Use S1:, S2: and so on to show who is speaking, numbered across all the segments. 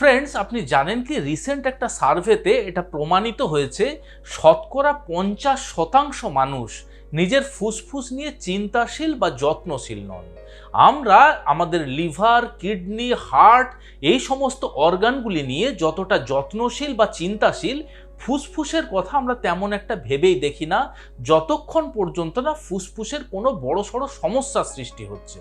S1: Friends আপনি জানেন কি? রিসেন্ট একটা সার্ভেতে এটা প্রমাণিত হয়েছে, শতকরা পঞ্চাশ শতাংশ মানুষ নিজের ফুসফুস নিয়ে চিন্তাশীল বা যত্নশীল নন। আমরা আমাদের লিভার, কিডনি, হার্ট এই সমস্ত অর্গানগুলি নিয়ে যতটা যত্নশীল বা চিন্তাশীল ফুসফুসের কথা আমরা তেমন একটা ভেবেই দেখি না, যতক্ষণ পর্যন্ত না ফুসফুসের কোনো বড় সড়ো সমস্যা সৃষ্টি হচ্ছে।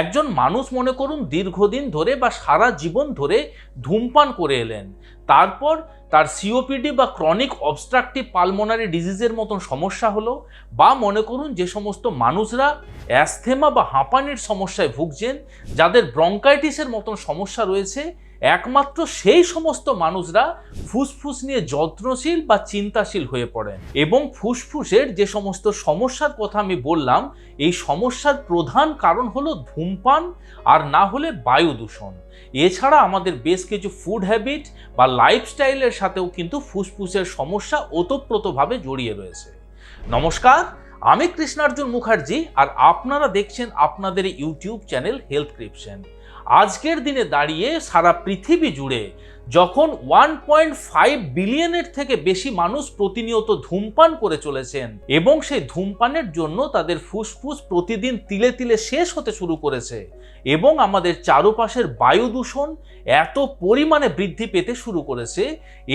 S1: একজন মানুষ মনে করুন দীর্ঘদিন ধরে বা সারা জীবন ধরে ধূমপান করে এলেন। তারপর তার সিওপিডি বা ক্রনিক অবস্ট্রাকটিভ পালমোনারি ডিজিজের মতন সমস্যা হলো বা মনে করুন যে সমস্ত মানুষরা অ্যাস্থেমা বা হাঁপানির সমস্যায় ভুগছেন, যাদের ব্রঙ্কাইটিসের মতন সমস্যা রয়েছে একমাত্র সেই সমস্ত মানুষরা ফুসফুস নিয়ে যত্নশীল বা চিন্তাশীল হয়ে পড়েন। এবং ফুসফুসের যে সমস্ত সমস্যার কথা আমি বললাম, এই সমস্যার প্রধান কারণ হলো ধূমপান আর না হলে বায়ু দূষণ। এছাড়া আমাদের বেশ কিছু ফুড হ্যাবিট বা লাইফস্টাইলের সাথেও কিন্তু ফুসফুসের সমস্যা ওতপ্রোতভাবে জড়িয়ে রয়েছে। নমস্কার, আমি কৃষ্ণার্জুন মুখার্জি আর আপনারা দেখছেন আপনাদের ইউটিউব চ্যানেল হেলথ ক্রিপশন। আজকের দিনে দাঁড়িয়ে সারা পৃথিবী জুড়ে যখন ওয়ান পয়েন্ট ফাইভ বিলিয়নের থেকে বেশি মানুষ প্রতিনিয়ত ধূমপান করে চলেছেন এবং সেই ধূমপানের জন্য তাদের ফুসফুস প্রতিদিন তিলে তিলে শেষ হতে শুরু করেছে এবং আমাদের চারপাশের বায়ু দূষণ এত পরিমাণে বৃদ্ধি পেতে শুরু করেছে,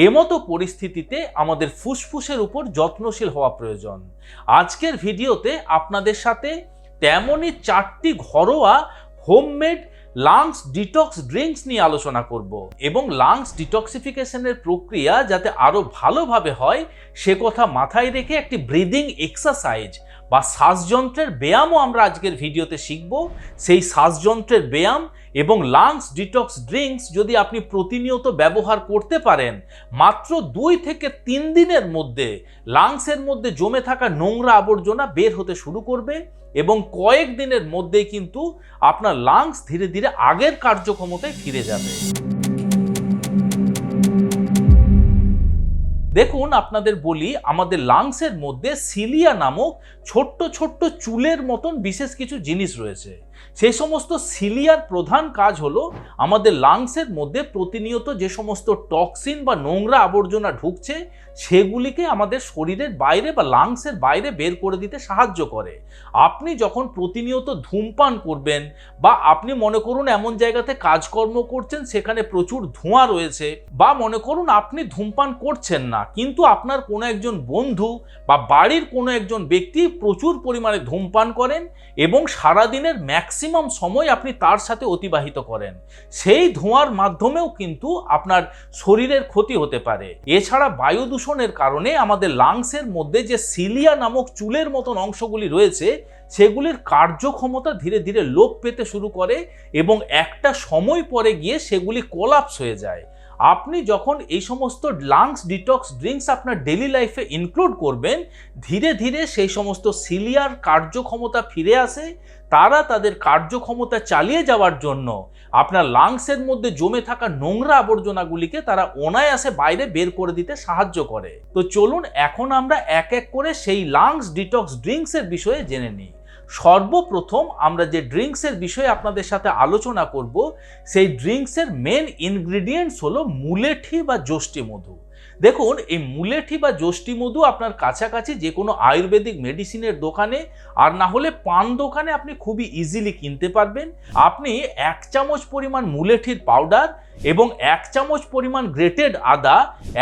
S1: এমতো পরিস্থিতিতে আমাদের ফুসফুসের উপর যত্নশীল হওয়া প্রয়োজন। আজকের ভিডিওতে আপনাদের সাথে তেমনই চারটি ঘরোয়া হোমমেড লাংস ডিটক্স ড্রিঙ্কস নিয়ে আলোচনা করব এবং লাংস ডিটক্সিফিকেশনের প্রক্রিয়া যাতে আরও ভালোভাবে হয়, সে কথা মাথায় রেখে একটি ব্রিদিং এক্সারসাইজ বা শ্বাসযন্ত্রের ব্যায়ামও আমরা আজকের ভিডিওতে শিখব। সেই শ্বাসযন্ত্রের ব্যায়াম এবং লাংস ডিটক্স ড্রিঙ্কস যদি আপনি প্রতিনিয়ত ব্যবহার করতে পারেন, মাত্র দুই থেকে তিন দিনের মধ্যে লাংসের মধ্যে জমে থাকা নোংরা আবর্জনা বের হতে শুরু করবে এবং কয়েক দিনের মধ্যেই কিন্তু আপনার লাংস ধীরে ধীরে আগের কার্যক্ষমতায় ফিরে যাবে। দেখুন, আপনাদের বলি, আমাদের লাংসের মধ্যে সিলিয়া নামক ছোট্ট ছোট্ট চুলের মতন বিশেষ কিছু জিনিস রয়েছে। সেই সমস্ত সিলিয়ার প্রধান কাজ হলো আমাদের লাংসের মধ্যে প্রতিনিয়ত যে সমস্ত টক্সিন বা নোংরা আবর্জনা ঢুকছে, সেগুলিকে আমাদের শরীরের বাইরে বা লাংসের বাইরে বের করে দিতে সাহায্য করে। আপনি যখন প্রতিনিয়ত ধূমপান করবেন বা আপনি মনে করুন এমন জায়গাতে কাজকর্ম করছেন, সেখানে প্রচুর ধোঁয়া রয়েছে বা মনে করুন আপনি ধূমপান করছেন না, কিন্তু আপনার কোনো একজন বন্ধু বা বাড়ির কোনো একজন ব্যক্তি প্রচুর পরিমাণে ধূমপান করেন এবং সারাদিনের ম্যাক্সিমাম সময় আপনি তার সাথে অতিবাহিত করেন। সেই ধোঁয়ার মাধ্যমেও কিন্তু আপনার শরীরের ক্ষতি হতে পারে। এছাড়া বায়ু দূষণের কারণে আমাদের লাংসের মধ্যে যে সিলিয়া নামক চুলের মতন অংশগুলি রয়েছে, সেগুলির কার্যক্ষমতা ধীরে ধীরে লোপ পেতে শুরু করে এবং একটা সময় পরে গিয়ে সেগুলি কোলাপস হয়ে যায়। আপনি যখন এই সমস্ত লাংস ডিটক্স ড্রিঙ্কস আপনার ডেলি লাইফে ইনক্লুড করবেন, ধীরে ধীরে সেই সমস্ত সিলিয়ার কার্যক্ষমতা ফিরে আসে। তারা তাদের কার্যক্ষমতা চালিয়ে যাওয়ার জন্য আপনার লাংসের মধ্যে জমে থাকা নোংরা আবর্জনাগুলিকে তারা অনায়াসে বাইরে বের করে দিতে সাহায্য করে। তো চলুন এখন আমরা এক এক করে সেই লাংস ডিটক্স ড্রিঙ্কসের বিষয়ে জেনে নিই। সর্বপ্রথম আমরা যে ড্রিঙ্কসের বিষয়ে আপনাদের সাথে আলোচনা করব, সেই ড্রিঙ্কসের মেন ইনগ্রিডিয়েন্টস হলো মুলেঠি বা যষ্টি মধু। দেখুন, এই মুলেঠি বা যষ্টি মধু আপনার কাছাকাছি যে কোনো আয়ুর্বেদিক মেডিসিনের দোকানে, আর না হলে পান দোকানে আপনি খুবই ইজিলি কিনতে পারবেন। আপনি এক চামচ পরিমাণ মুলেঠির পাউডার এবং এক চামচ পরিমাণ গ্রেটেড আদা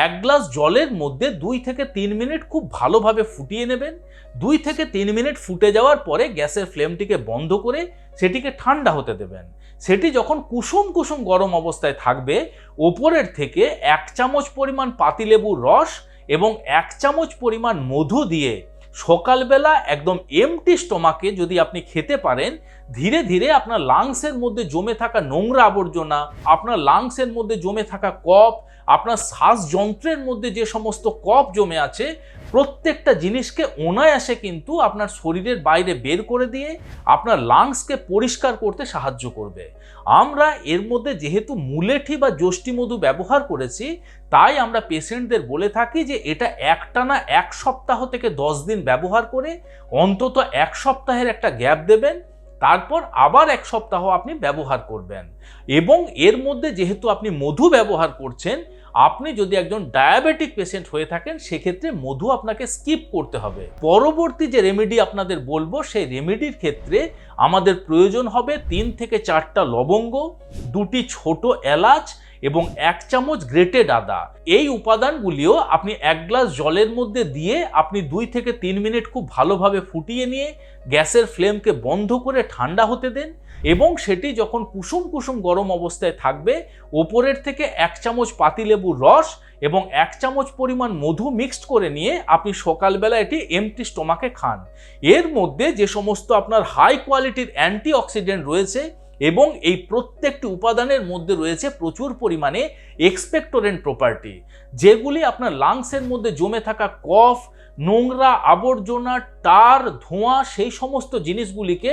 S1: এক গ্লাস জলের মধ্যে দুই থেকে তিন মিনিট খুব ভালোভাবে ফুটিয়ে নেবেন। দুই থেকে তিন মিনিট ফুটে যাওয়ার পরে গ্যাসের ফ্লেমটিকে বন্ধ করে সেটিকে ঠান্ডা হতে দেবেন। সেটি যখন কুসুম কুসুম গরম অবস্থায় থাকবে, ওপরের থেকে এক চামচ পরিমাণ পাতিলেবুর রস এবং এক চামচ পরিমাণ মধু দিয়ে সকালবেলা একদম এমটি স্টোমাকে যদি আপনি খেতে পারেন, ধীরে ধীরে আপনার লাংসের মধ্যে জমে থাকা নোংরা আবর্জনা, আপনার লাংসের মধ্যে জমে থাকা কফ, আপনার শ্বাসযন্ত্রের মধ্যে যে সমস্ত কফ জমে আছে, প্রত্যেকটা জিনিসকে অনায়াসে কিন্তু আপনার শরীরের বাইরে বের করে দিয়ে আপনার লাংসকে পরিষ্কার করতে সাহায্য করবে। আমরা এর মধ্যে যেহেতু মুলেঠি বা যষ্টি মধু ব্যবহার করেছি তাই আমরা পেশেন্টদের বলে থাকি যে এটা একটানা এক সপ্তাহ থেকে দশ দিন ব্যবহার করে অন্তত এক সপ্তাহের একটা গ্যাপ দেবেন, তারপর আবার এক সপ্তাহ আপনি ব্যবহার করবেন। এবং এর মধ্যে যেহেতু আপনি মধু ব্যবহার করছেন, আপনি যদি একজন ডায়াবেটিক পেশেন্ট হয়ে থাকেন, সেক্ষেত্রে মধু আপনাকে স্কিপ করতে হবে। পরবর্তী যে রেমেডি আপনাদের বলব, সেই রেমেডির ক্ষেত্রে আমাদের প্রয়োজন হবে তিন থেকে চারটা লবঙ্গ, দুটি ছোট এলাচ এবং এক চামচ গ্রেটেড আদা এই উপাদানগুলিও আপনি এক গ্লাস জলের মধ্যে দিয়ে আপনি দুই থেকে তিন মিনিট খুব ভালোভাবে ফুটিয়ে নিয়ে গ্যাসের ফ্লেমকে বন্ধ করে ঠান্ডা হতে দেন এবং সেটি যখন কুসুম কুসুম গরম অবস্থায় থাকবে, ওপরের থেকে এক চামচ পাতিলেবুর রস এবং এক চামচ পরিমাণ মধু মিক্সড করে নিয়ে আপনি সকালবেলা এটি এমটি স্টোমাকে খান। এর মধ্যে যে সমস্ত আপনার হাই কোয়ালিটির অ্যান্টিঅক্সিডেন্ট রয়েছে এবং এই প্রত্যেকটি উপাদানের মধ্যে রয়েছে প্রচুর পরিমাণে এক্সপেক্টোরেন্ট প্রপার্টি যেগুলি আপনার লাংসের মধ্যে জমে থাকা কফ, নোংরা আবর্জনা টার ধোঁয়া সেই সমস্ত জিনিসগুলিকে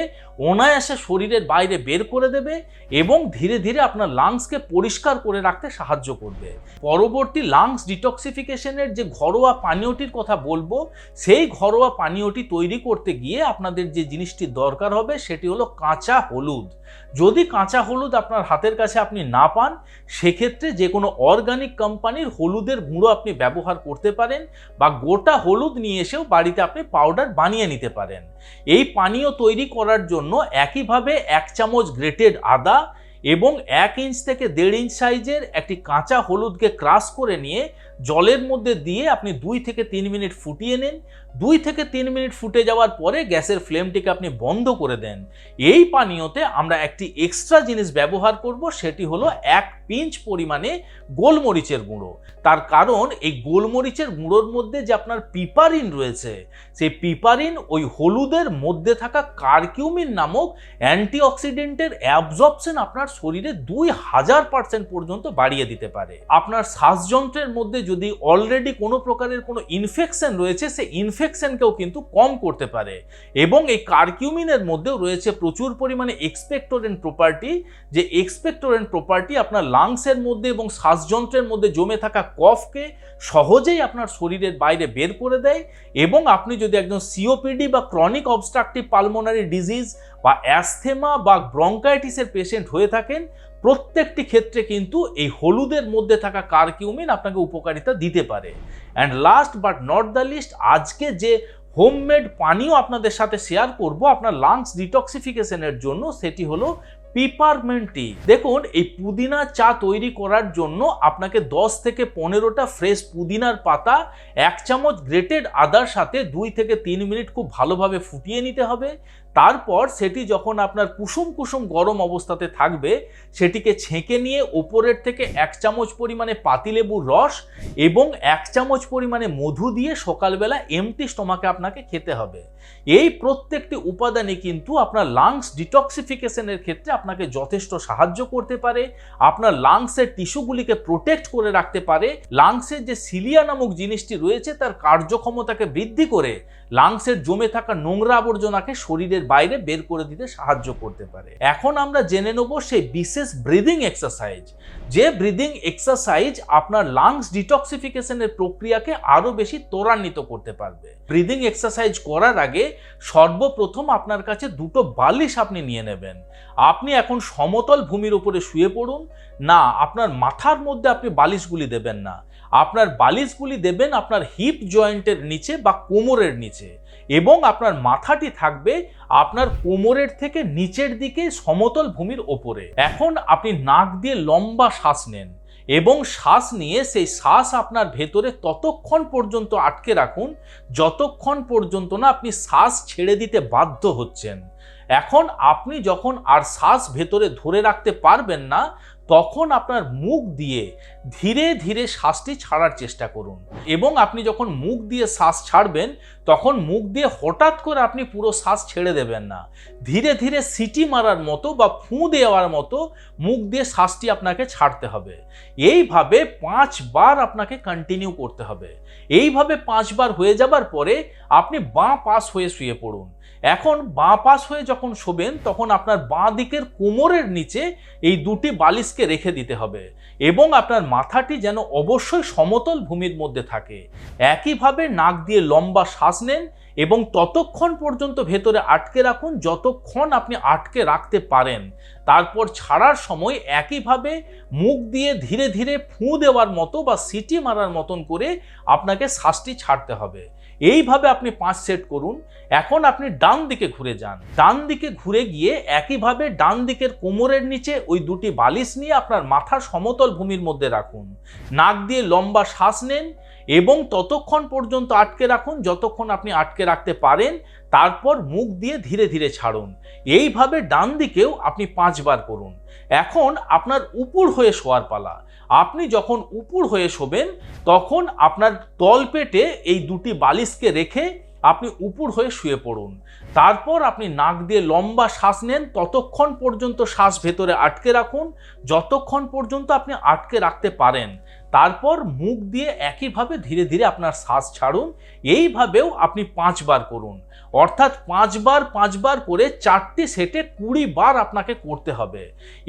S1: অনায়াসে শরীরের বাইরে বের করে দেবে এবং ধীরে ধীরে আপনার লাংসকে পরিষ্কার করে রাখতে সাহায্য করবে। পরবর্তী লাংস ডিটক্সিফিকেশনের যে ঘরোয়া পানীয়টির কথা বলব, সেই ঘরোয়া পানীয়টি তৈরি করতে গিয়ে আপনাদের যে জিনিসটি দরকার হবে সেটি হলো কাঁচা হলুদ। যদি কাঁচা হলুদ আপনার হাতের কাছে আপনি না পান, সেক্ষেত্রে যে কোনো অর্গানিক কোম্পানির হলুদের গুঁড়ো আপনি ব্যবহার করতে পারেন বা গোটা হলুদ নিয়ে এসেও বাড়িতে আপনি পাউডার বানিয়ে নিতে পারেন। এই পানীয় তৈরি করার জন্য একইভাবে এক চামচ গ্রেটেড আদা এবং এক ইঞ্চ থেকে দেড় ইঞ্চ সাইজের একটি কাঁচা হলুদকে ক্রাশ করে নিয়ে জলের মধ্যে দিয়ে আপনি দুই থেকে তিন মিনিট ফুটিয়ে নিন। দুই থেকে তিন মিনিট ফুটে যাওয়ার পরে গ্যাসের ফ্লেমটিকে আপনি বন্ধ করে দেন। এই পানীয়তে আমরা একটি এক্সট্রা জিনিস ব্যবহার করব, সেটি হলো এক পিঞ্চ পরিমাণে গোলমরিচের গুঁড়ো। তার কারণ, এই গোলমরিচের গুঁড়োর মধ্যে যে আপনার পিপারিন রয়েছে, সেই পিপারিন ওই হলুদের মধ্যে থাকা কারকিউমিন নামক অ্যান্টিঅক্সিডেন্টের অ্যাবজর্পশন আপনার শরীরে দুই হাজার পার্সেন্ট পর্যন্ত বাড়িয়ে দিতে পারে। আপনার শ্বাসযন্ত্রের মধ্যে যদি অলরেডি কোনো প্রকারের কোনো ইনফেকশন রয়েছে সে সেই ইনফেকশনকেও কিন্তু কম করতে পারে। এবং এই কারকিউমিনের মধ্যেও রয়েছে প্রচুর পরিমাণে এক্সপেক্টোরেন্ট প্রপার্টি যে এক্সপেক্টোরেন্ট প্রপার্টি আপনার লাংসের মধ্যে এবং শ্বাসযন্ত্রের মধ্যে জমে থাকা কফকে সহজেই আপনার শরীরের বাইরে বের করে দেয় এবং আপনি যদি একজন সিওপিডি বা ক্রনিক অবস্ট্রাকটিভ পালমোনারি ডিজিজ বা অ্যাস্থেমা বা ব্রঙ্কাইটিসের পেশেন্ট হয়ে থাকেন প্রত্যেকটি ক্ষেত্রে কিন্তু এই হলুদের মধ্যে থাকা কারকিউমিন আপনাকে উপকারিতা দিতে পারে। And last but not the least আজকে যে হোমমেড পানীয় আপনাদের সাথে শেয়ার করব, আপনার লাংস ডিটক্সিফিকেশনের জন্য, সেটি হলো পিপারমেন্ট টি দেখুন, এই পুদিনা চা তৈরি করার জন্য আপনাকে 10 থেকে পনেরোটা ফ্রেশ পুদিনার পাতা, এক চামচ গ্রেটেড আদার সাথে দুই থেকে তিন মিনিট খুব ভালোভাবে ফুটিয়ে নিতে হবে। তারপর সেটি যখন আপনার কুসুম কুসুম গরম অবস্থাতে থাকবে, সেটিকে ছেঁকে নিয়ে ওপরের থেকে এক চামচ পরিমাণে পাতিলেবুর রস এবং এক চামচ পরিমাণে মধু দিয়ে সকালবেলা এমটি স্টোমাকে আপনাকে খেতে হবে। এই প্রত্যেকটি উপাদানে কিন্তু আপনার লাংস ডিটক্সিফিকেশনের ক্ষেত্রে আপনাকে যথেষ্ট সাহায্য করতে পারে, আপনার লাংসের টিস্যুগুলিকে প্রোটেক্ট করে রাখতে পারে লাংসের যে সিলিয়া নামক জিনিসটি রয়েছে, তার কার্যক্ষমতাকে বৃদ্ধি করে লাংসের জমে থাকা নোংরা আবর্জনাকে শরীরের বাইরে বের করে দিতে সাহায্য করতে পারে। এখন আমরা জেনে নেব সেই বিশেষ ব্রিদিং এক্সারসাইজ যে ব্রিদিং এক্সারসাইজ আপনার লাংস ডিটক্সিফিকেশনের প্রক্রিয়াকে আরও বেশি ত্বরান্বিত করতে পারবে। ব্রিদিং এক্সারসাইজ করার আগে সর্বপ্রথম আপনার কাছে দুটো বালিশ আপনি নিয়ে নেবেন। আপনি এখন সমতল ভূমির উপরে শুয়ে পড়ুন। না, আপনার মাথার মধ্যে আপনি বালিশগুলি দেবেন না। আপনার বালিশগুলি দেবেন আপনার হিপ জয়েন্টের নিচে বা কোমরের নিচে এবং আপনার মাথাটি থাকবে আপনার কোমরের থেকে নিচের দিকে সমতল ভূমির ওপরে। এখন আপনি নাক দিয়ে লম্বা শ্বাস নেন এবং শ্বাস নিয়ে সেই শ্বাস আপনার ভেতরে ততক্ষণ পর্যন্ত আটকে রাখুন, যতক্ষণ পর্যন্ত না আপনি শ্বাস ছেড়ে দিতে বাধ্য হচ্ছেন। এখন আপনি যখন আর শ্বাস ভেতরে ধরে রাখতে পারবেন না তখন আপনার মুখ দিয়ে ধীরে ধীরে শ্বাসটি ছাড়ার চেষ্টা করুন। এবং আপনি যখন মুখ দিয়ে শ্বাস ছাড়বেন, তখন মুখ দিয়ে হঠাৎ করে আপনি পুরো শ্বাস ছেড়ে দেবেন না। ধীরে ধীরে সিটি মারার মতো বা ফুঁ দেওয়ার মতো মুখ দিয়ে শ্বাসটি আপনাকে ছাড়তে হবে। এইভাবে পাঁচবার আপনাকে কন্টিনিউ করতে হবে। এইভাবে পাঁচবার হয়ে যাবার পরে আপনি বাঁ পাশ হয়ে শুয়ে পড়ুন। এখন বাঁ পাশ হয়ে যখন শোবেন, তখন আপনার বাঁ দিকের কোমরের নিচে এই দুটি বালিশকে রেখে দিতে হবে এবং আপনার মাথাটি যেন অবশ্যই সমতল ভূমির মধ্যে থাকে। একইভাবে নাক দিয়ে লম্বা শ্বাস নেন এবং ততক্ষণ পর্যন্ত ভেতরে আটকে রাখুন যতক্ষণ আপনি আটকে রাখতে পারেন। তারপর ছাড়ার সময় একইভাবে মুখ দিয়ে ধীরে ধীরে ফুঁ দেওয়ার মতো বা সিটি মারার মতন করে আপনাকে শ্বাসটি ছাড়তে হবে। এইভাবে আপনি পাঁচ সেট করুন। এখন আপনি ডান দিকে ঘুরে যান। ডান দিকে ঘুরে গিয়ে একইভাবে ডান দিকের কোমরের নিচে ওই দুটি বালিশ নিয়ে আপনার মাথার সমতল ভূমির মধ্যে রাখুন। নাক দিয়ে লম্বা শ্বাস নেন এবং ততক্ষণ পর্যন্ত আটকে রাখুন। যতক্ষণ আপনি আটকে রাখতে পারেন, তারপর মুখ দিয়ে ধীরে ধীরে ছাড়ুন। এইভাবে ডান দিকেও আপনি পাঁচবার করুন। এখন আপনার উপর হয়ে শোয়ার পালা। আপনি যখন উপর হয়ে শোবেন, তখন আপনার তলপেটে এই দুটি বালিশকে রেখে আপনি উপর হয়ে শুয়ে পড়ুন। তারপর আপনি নাক দিয়ে লম্বা শ্বাস নেন, ততক্ষণ পর্যন্ত শ্বাস ভেতরে আটকে রাখুন, যতক্ষণ পর্যন্ত আপনি আটকে রাখতে পারেন। তারপর মুখ দিয়ে একইভাবে ধীরে ধীরে আপনার শ্বাস ছাড়ুন, এইভাবেও আপনি পাঁচবার করুন। অর্থাৎ পাঁচবার পাঁচবার করে চারটি সেটে কুড়ি বার আপনাকে করতে হবে।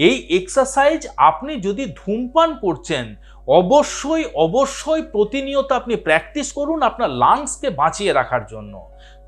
S1: এই এক্সারসাইজ আপনি যদি ধূমপান করছেন, অবশ্যই অবশ্যই প্রতিনিয়ত আপনি প্র্যাকটিস করুন আপনার লাংসকে বাঁচিয়ে রাখার জন্য।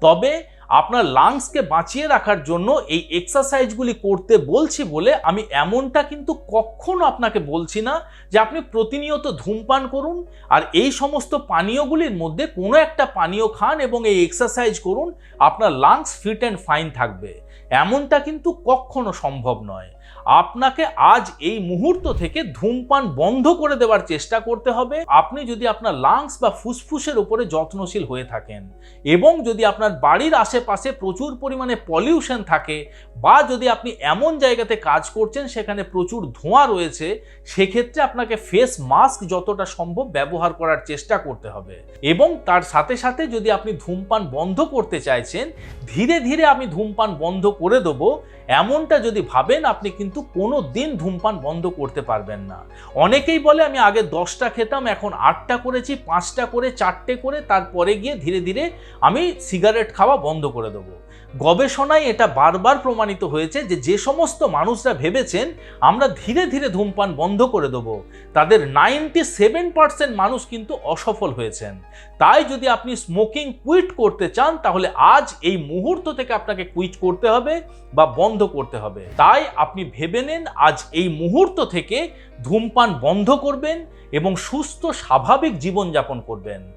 S1: তবে আপনার লাংসকে বাঁচিয়ে রাখার জন্য এই এক্সারসাইজগুলি করতে বলছি বলে আমি এমনটা কিন্তু কখনো আপনাকে বলছি না যে আপনি প্রতিনিয়ত ধূমপান করুন আর এই সমস্ত পানীয়গুলির মধ্যে কোনো একটা পানীয় খান এবং এই এক্সারসাইজ করুন, আপনার লাংস ফিট অ্যান্ড ফাইন থাকবে। এমনটা কিন্তু কখনো সম্ভব নয়। আপনাকে আজ এই মুহূর্ত থেকে ধূমপান বন্ধ করে দেওয়ার চেষ্টা করতে হবে। আপনি যদি আপনার লাংস বা ফুসফুসের উপরে যত্নশীল হয়ে থাকেন এবং যদি আপনার বাড়ির আশেপাশে প্রচুর পরিমাণে পলিউশন থাকে বা যদি আপনি এমন জায়গাতে কাজ করছেন সেখানে প্রচুর ধোঁয়া রয়েছে, সেক্ষেত্রে আপনাকে ফেস মাস্ক যতটা সম্ভব ব্যবহার করার চেষ্টা করতে হবে। এবং তার সাথে সাথে যদি আপনি ধূমপান বন্ধ করতে চাইছেন, ধীরে ধীরে আমি ধূমপান বন্ধ করে দেবো। এমনটা যদি ভাবেন, আপনি কিন্তু কোনো দিন ধূমপান বন্ধ করতে পারবেন না। অনেকেই বলে, আমি আগে দশটা খেতাম, এখন আটটা করেছি, পাঁচটা করে, চারটে করে, তারপরে গিয়ে ধীরে ধীরে আমি সিগারেট খাওয়া বন্ধ করে দেবো। গবেষণায় এটা বারবার প্রমাণিত হয়েছে যে যে সমস্ত মানুষরা ভেবেছেন, আমরা ধীরে ধীরে ধূমপান বন্ধ করে দেবো। তাদের নাইনটি সেভেন পার্সেন্ট মানুষ কিন্তু অসফল হয়েছেন। তাই যদি আপনি স্মোকিং কুইট করতে চান, তাহলে আজ এই মুহূর্ত থেকে আপনাকে কুইট করতে হবে বা বন্ধ করতে হবে। তাই আপনি ভেবে নেন, আজ এই মুহূর্ত থেকে ধূমপান বন্ধ করবেন এবং সুস্থ, স্বাভাবিক জীবনযাপন করবেন।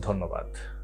S1: ধন্যবাদ।